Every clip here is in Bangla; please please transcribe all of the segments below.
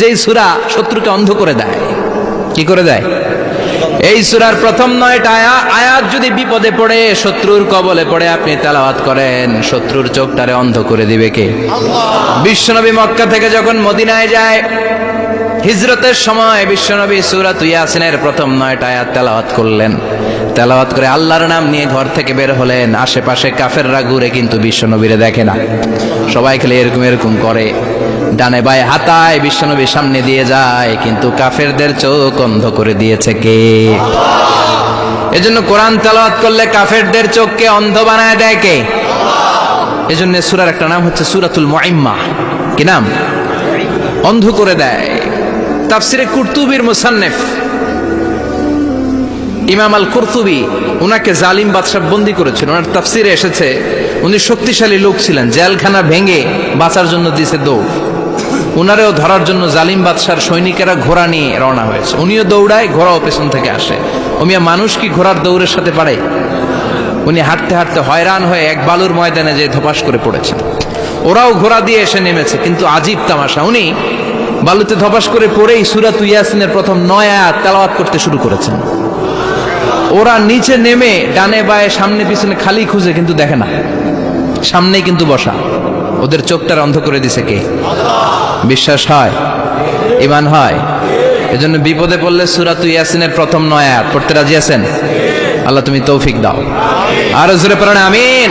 যেই সুরা শত্রুকে অন্ধ করে দেয়, কি করে দেয়? এই সুরার প্রথম নয়টা আয়া, আয়াত যদি বিপদে পড়ে, শত্রুর কবলে পড়ে আপনি তেলাওয়াত করেন, শত্রুর চোখটারে অন্ধ করে দিবে কে? বিশ্বনবী মক্কা থেকে যখন মদিনায় যায় হিজরতের সময় বিশ্বনবী সুরাত ইয়াসিনের প্রথম নয়টা আয়াত তেলাওয়াত করলেন। তেলাওয়াত করে আল্লাহর নাম নিয়ে ঘর থেকে বের হলেন। আশেপাশে কাফেররা ঘুরে কিন্তু বিশ্বনবীরে দেখে না। সবাই খেলে এরকম এরকম করে। ডানে বায়ে হাতায় বিশ্বনবীর সামনে দিয়ে যায়, কিন্তু কাফেরদের চোখ অন্ধ করে দিয়েছে কে? এজন্য কোরআন তেলাওয়াত করলে কাফেরদের চোখকে অন্ধ বানায় দেয় কে? এজন্য সুরার একটা নাম হচ্ছে সুরাতুল মুআইম্মা কি নাম? অন্ধ করে দেয়। তাফসিরে কুরতুবির মুসান্নেফ। ইমাম আল কুরতুবি ওনাকে জালিম বাদশাহ বন্দি করেছিল ওনার তাফসিরে এসেছে, উনি শক্তিশালী লোক ছিলেন, জেলখানা ভেঙে বাঁচার জন্য দিছে দৌড়। উনারেও ধরার জন্য জালিম বাদশার সৈনিকেরা ঘোড়া নিয়ে রওনা হয়েছে। উনিও দৌড়ায়, ঘোড়াও পেছন থেকে আসে। ওমিয়া মানুষ কি ঘোড়ার দৌড়ের সাথে পারে? উনি হাঁটতে হাঁটতে হয়রান হয়ে এক বালুর ময়দানে যে ধপাস করে পড়েছেন। ওরাও ঘোড়া দিয়ে এসে নেমেছে, কিন্তু আজীব তামাশা। উনি বালুতে ধপাস করে পড়েই সুরাত ইয়াসিনের প্রথম নয় আয়াত তেলাওয়াত করতে শুরু করেছেন। ওরা নিচে নেমে ডানে বায়ে সামনে পিছনে খালি খুঁজে কিন্তু দেখে না। সামনেই কিন্তু বসা। ওদের চোখটার অন্ধ করে দিছে কে? বিশ্বাস হয়? ইমান হয়? এজন্য বিপদে পড়লে সুরাত ইয়াসিনের প্রথম নয় আয়াত। পড়তে রাজি আছেন? আল্লাহ তুমি তৌফিক দাও। আর জোরে পড়েন, আমিন।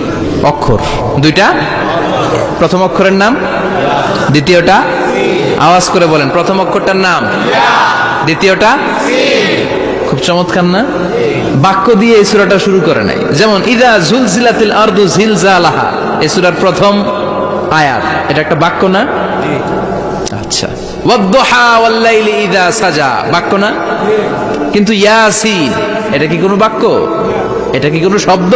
অক্ষর। দুইটা? প্রথম অক্ষরের নাম? দ্বিতীয়টা? আওয়াজ করে বলেন, প্রথম অক্ষরটার নাম? দ্বিতীয়টা? খুব চমৎকার না? বাক্য দিয়ে এই সূরাটা শুরু করে নাই। যেমন, ইদা জুলজিলাতিল আরদু জিলজালাহা এই সূরার প্রথম আয়াত। এটা একটা বাক্য না? আচ্ছা। সাজা বাক্য না? কিন্তু এটা কি কোনো বাক্য? এটা কি কোনো শব্দ?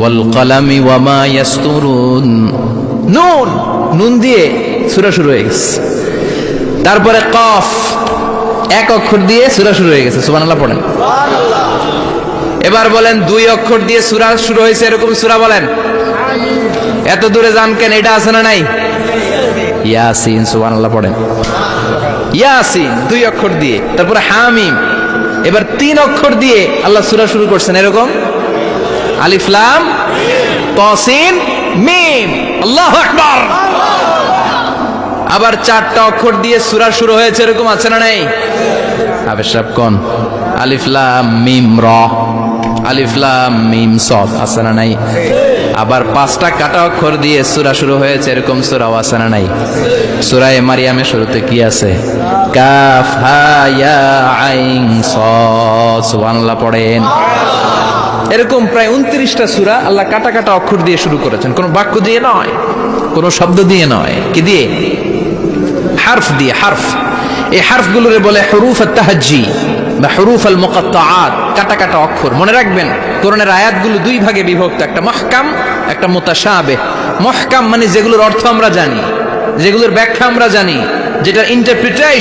ওয়াল কলামি ওয়ামা ইয়াসতুরুন। নুন নুন দিয়ে সুরা শুরু হয়ে গেছে। তারপরে কফ এক অক্ষর দিয়ে সুরা শুরু হয়ে গেছে সুবহানাল্লাহ পড়েন। এবার বলেন দুই অক্ষর দিয়ে সুরা শুরু হয়েছে এরকম সুরা বলেন। এত দূরে যান কেন এটা আছে না নাই? ইয়াসিন সুবহানাল্লাহ পড়েন। ইয়াসিন দুই অক্ষর দিয়ে তারপরে হামিম। এবার তিন অক্ষর দিয়ে আল্লাহ সুরা শুরু করছেন এরকম? আলিফলাম তসিন, মিম। আল্লাহ আকবার। আবার চারটা অক্ষর দিয়ে সুরা শুরু হয়েছে, এরকম আছে না নাই? আবেশ সাহেব, কোন? আলিফলাম মিম, র। আলিফলাম মিম, সদ, আছে না নাই? আবার পাঁচটা কাটা অক্ষর দিয়ে সুরা শুরু হয়েছে, এরকম সুরাও আছে না নাই? সুরায় মারিয়ামের শুরুতে কি আছে? কাফ, হা, ইয়া, আইন সদ সুবহানাল্লাহ, পড়েন। এরকম প্রায় উনত্রিশটা সুরা আল্লাহ কাটা কাটা অক্ষর দিয়ে শুরু করেছেন। কোনো বাক্য দিয়ে নয়, কোনো শব্দ দিয়ে নয়। কি দিয়ে? হারফ দিয়ে, হারফ। এই হারফগুলোরে বলে হরুফ তাহাজ্জি বা হরুফ আল কাটা কাটা অক্ষর। মনে রাখবেন, কোরআনের আয়াতগুলো দুই ভাগে বিভক্ত, একটা মহকাম, একটা মুতাশাবিহ। মহকাম মানে যেগুলোর অর্থ আমরা জানি, যেগুলোর ব্যাখ্যা আমরা জানি যেটা ইন্টারপ্রিটেশন